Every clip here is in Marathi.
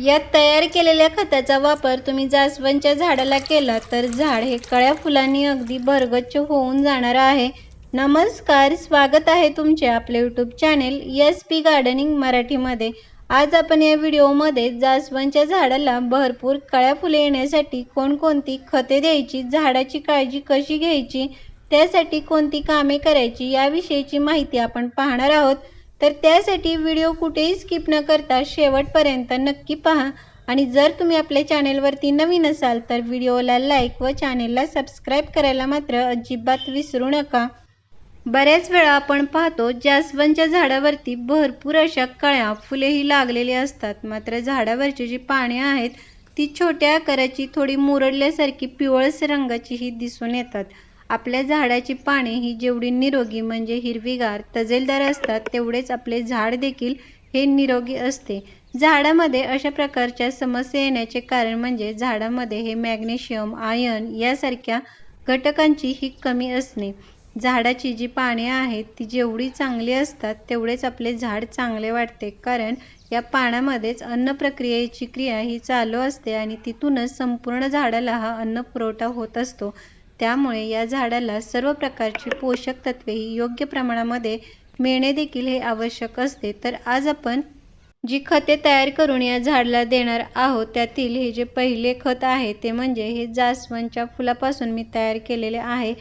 यात तयार केलेल्या खताचा वापर तुम्ही जास्वंदच्या झाडाला केला तर झाड हे कळ्या फुलांनी अगदी भरगच्च होऊन जाणार आहे. नमस्कार स्वागत आहे तुमचे आपले YouTube channel S P gardening मराठीमध्ये. आज आपण या व्हिडिओमध्ये जास्वंदच्या झाडाला भरपूर कळ्या फुले येण्यासाठी कोणकोणती खते द्यायची झाडाची काळजी कशी घ्यायची त्यासाठी कोणती कामे करायची याविषयीची माहिती आपण पाहणार आहोत. तर त्यासाठी व्हिडिओ कुठेही स्किप न करता शेवटपर्यंत नक्की पहा. आणि जर तुम्ही आपल्या चॅनेलवरती नवीन असाल तर व्हिडिओला लाईक व चॅनेलला सबस्क्राईब करायला मात्र अजिबात विसरू नका. बऱ्याच वेळा आपण पाहतो जास्वंदच्या झाडावरती भरपूर अशा कळ्या फुलेही लागलेली असतात. मात्र झाडावरची जी पाने आहेत ती छोट्या आकाराची थोडी मुरडल्यासारखी पिवळस रंगाचीही दिसून येतात. आपल्या झाडाची पाने ही जेवढी निरोगी म्हणजे हिरवीगार तजेलदार असतात तेवढेच आपले झाड देखील हे निरोगी असते. झाडामध्ये अशा प्रकारच्या समस्या येण्याचे कारण म्हणजे झाडामध्ये हे मॅग्नेशियम आयर्न यासारख्या घटकांची ही कमी असणे. झाडाची जी पाने आहेत ती जेवढी चांगली असतात तेवढेच आपले झाड चांगले वाटते. कारण या पाण्यामध्येच अन्न प्रक्रियेची क्रिया ही चालू असते आणि तिथूनच संपूर्ण झाडाला हा अन्न पुरवठा होत असतो. त्यामुळे या झाडाला सर्व प्रकारची पोषक तत्वेही योग्य प्रमाणामध्ये मिळणे देखील हे आवश्यक असते. तर आज आपण जी खते तयार करून या झाडाला देणार आहोत त्यातील हे जे पहिले खत आहे ते म्हणजे हे जास्वंदच्या फुलापासून मी तयार केलेले आहे.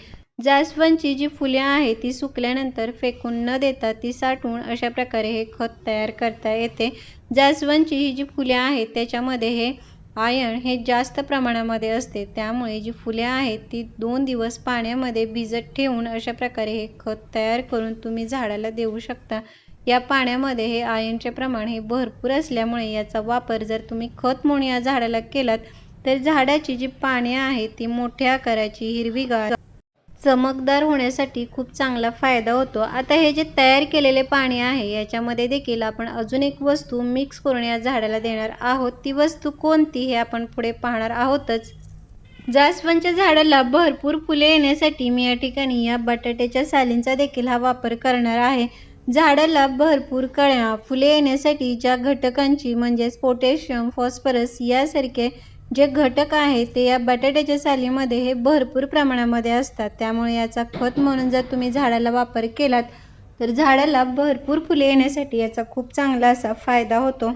जास्वंदची जी फुले आहे ती सुकल्यानंतर फेकून न देता ती साठवून अशा प्रकारे हे खत तयार करता येते. जास्वंदची ही जी फुले आहेत त्याच्यामध्ये हे आयर्न हे जास्त प्रमाणामध्ये असते. त्यामुळे जी फुले आहेत ती दोन दिवस पाण्यामध्ये भिजत ठेवून अशा प्रकारे हे खत तयार करून तुम्ही झाडाला देऊ शकता. या पाण्यामध्ये हे आयर्नचे प्रमाण हे भरपूर असल्यामुळे याचा वापर जर तुम्ही खत म्हणून या झाडाला केलात तर झाडाची जी पाने आहेत ती मोठ्या आकाराची हिरवीगार चमकदार होण्यासाठी खूप चांगला फायदा होतो. आता हे जे तयार केलेले पाणी आहे याच्यामध्ये देखील आपण अजून एक वस्तू मिक्स करून या झाडाला देणार आहोत. ती वस्तू कोणती हे आपण पुढे पाहणार आहोतच. जास्वंदच्या झाडाला भरपूर फुले येण्यासाठी मी या ठिकाणी या बटाट्याच्या सालींचा देखील हा वापर करणार आहे. झाडाला भरपूर कळ्या फुले येण्यासाठी ज्या घटकांची म्हणजेच पोटॅशियम फॉस्फरस यासारखे जे घटक आहे ते या बटाट्याच्या सालीमध्ये हे भरपूर प्रमाणामध्ये असतात. त्यामुळे याचा खत म्हणून जर तुम्ही झाडाला वापर केलात तर झाडाला भरपूर फुले येण्यासाठी याचा खूप चांगला असा फायदा होतो.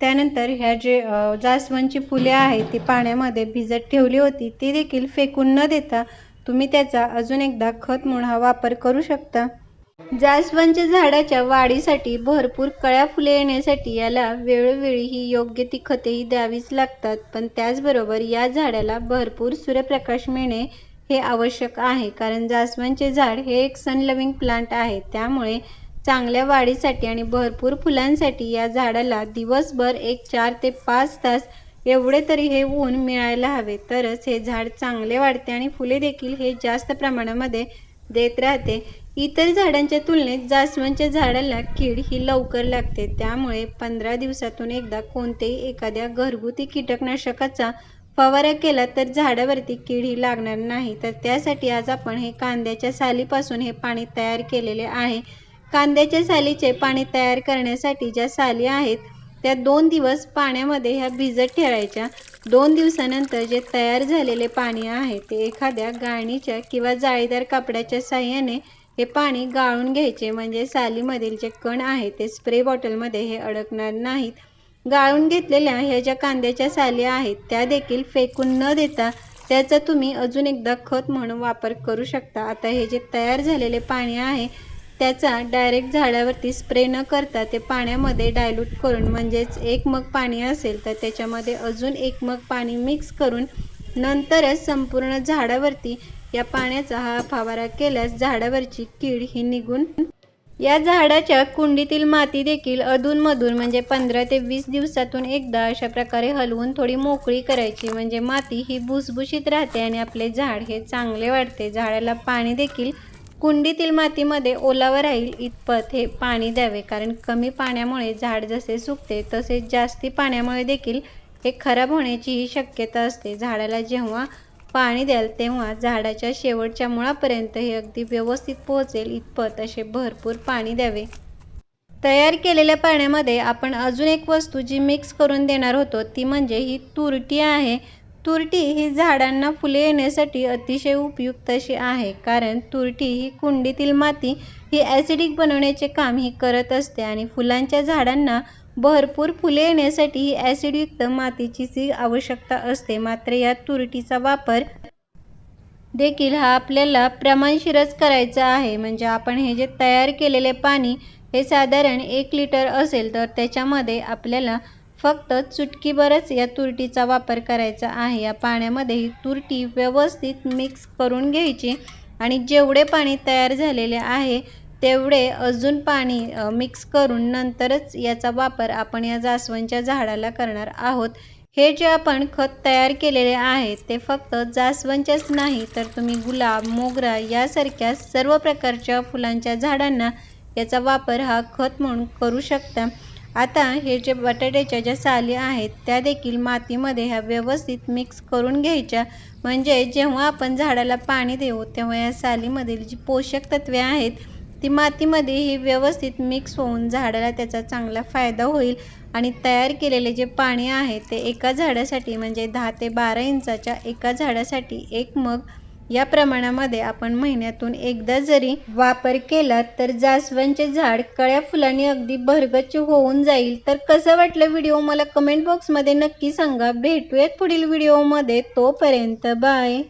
त्यानंतर ह्या जे जास्वंदची फुले आहेत ती पाण्यामध्ये भिजत ठेवली होती ती देखील फेकून न देता तुम्ही त्याचा अजून एकदा खत म्हणून हा वापर करू शकता. जास्वंदच्या झाडाच्या वाढीसाठी भरपूर कळ्या फुले येण्यासाठी याला वेळोवेळी ही योग्य ती खतेही द्यावीच लागतात. पण त्याचबरोबर या झाडाला भरपूर सूर्यप्रकाश मिळणे हे आवश्यक आहे. कारण जास्वंदचे झाड हे एक सन लविंग प्लांट आहे. त्यामुळे चांगल्या वाढीसाठी आणि भरपूर फुलांसाठी या झाडाला दिवसभर एक चार ते पाच तास एवढे तरी हे ऊन मिळायला हवे. तरच हे झाड चांगले वाढते आणि फुले देखील हे जास्त प्रमाणामध्ये देत राहते. इतर झाडांच्या तुलनेत जास्वंदच्या झाडाला कीड ही लवकर लागते. त्यामुळे पंधरा दिवसातून एकदा कोणतेही एखाद्या घरगुती कीटकनाशकाचा फवारा केला तर झाडावरती कीड ही लागणार नाही. तर त्यासाठी आज आपण हे कांद्याच्या सालीपासून हे पाणी तयार केलेले आहे. कांद्याच्या सालीचे पाणी तयार करण्यासाठी ज्या साली आहेत त्या दोन दिवस पाण्यामध्ये ह्या भिजत ठेवायच्या. दोन दिवसानंतर जे तयार झालेले पाणी आहे ते एखाद्या गाळणीच्या किंवा जाळीदार कापडाच्या साह्याने हे पाणी गाळून घ्यायचे. म्हणजे सालीमधील जे कण आहे ते स्प्रे बॉटलमध्ये हे अडकणार नाहीत. गाळून घेतलेल्या ह्या ज्या कांद्याच्या साली आहेत त्या देखील फेकून न देता त्याचा तुम्ही अजून एकदा खत म्हणून वापर करू शकता. आता हे जे तयार झालेले पाणी आहे त्याचा डायरेक्ट झाडावरती स्प्रे न करता ते पाण्यामध्ये डायल्यूट करून म्हणजेच एक मग पाणी असेल तर त्याच्यामध्ये अजून एक मग पाणी मिक्स करून नंतरच संपूर्ण झाडावरती या पाण्याचा हा फवारा केल्यास झाडावरची कीड ही निघून या झाडाच्या कुंडीतील माती देखील अधूनमधून म्हणजे पंधरा ते वीस दिवसातून एकदा अशा प्रकारे हलवून थोडी मोकळी करायची. म्हणजे माती ही भुसभुशीत राहते आणि आपले झाड हे चांगले वाढते. झाडाला पाणी देखील कुंडीतील मातीमध्ये ओलावा राहील इतपत हे पाणी द्यावे. कारण कमी पाण्यामुळे झाड जसे सुकते तसेच जास्ती पाण्यामुळे देखील हे खराब होण्याचीही शक्यता असते. झाडाला जेव्हा पाणी द्याल तेव्हा झाडाच्या शेवटच्या मुळापर्यंत हे अगदी व्यवस्थित पोहोचेल इतपत असे भरपूर पाणी द्यावे. तयार केलेल्या पाण्यामध्ये आपण अजून एक वस्तू जी मिक्स करून देणार होतो ती म्हणजे ही तुरटी आहे. तुरटी ही झाडांना फुले येण्यासाठी अतिशय उपयुक्त अशी आहे कारण तुरटी ही कुंडीतील माती ही ॲसिडिक बनवण्याचे काम ही करत असते आणि फुलांच्या झाडांना भरपूर फुले येण्यासाठी ॲसिडयुक्त मातीची आवश्यकता असते. मात्र या तुरटीचा वापर देखील हा आपल्याला प्रमाणशीरच करायचा आहे. म्हणजे आपण हे जे तयार केलेले पाणी हे साधारण एक लिटर असेल तर त्याच्यामध्ये आपल्याला फक्त चुटकीभरच या तुरटीचा वापर करायचा आहे. या पाण्यामध्ये ही तुरटी व्यवस्थित मिक्स करून घ्यायची आणि जेवढे पाणी तयार झालेले आहे तेवढे अजून पाणी मिक्स करून नंतरच याचा वापर आपण या जास्वंदच्या झाडाला करणार आहोत. हे जे आपण खत तयार केलेले आहे ते फक्त जास्वंदच्याच नाही तर तुम्ही गुलाब मोगरा यासारख्या सर्व प्रकारच्या फुलांच्या झाडांना याचा वापर हा खत म्हणून करू शकता. आता हे जे बटाट्याच्या ज्या साली आहेत त्या देखील मातीमध्ये ह्या व्यवस्थित मिक्स करून घ्यायच्या. म्हणजे जेव्हा आपण झाडाला पाणी देऊ तेव्हा या सालीमधील जी पोषक तत्वे आहेत ती मातीमध्ये ही व्यवस्थित मिक्स होऊन झाडाला त्याचा चांगला फायदा होईल आणि तयार केलेले जे पाणी आहे ते एका झाडासाठी म्हणजे दहा ते बारा इंचाच्या एका झाडासाठी एक मग या प्रमाणामध्ये आपण महिन्यातून एकदा जरी वापर केला तर जास्वंदचे झाड कळ्या फुलांनी अगदी भरगच्च होऊन जाईल. तर कसं वाटलं व्हिडिओ मला कमेंट बॉक्समध्ये नक्की सांगा. भेटूयात पुढील व्हिडिओमध्ये तोपर्यंत बाय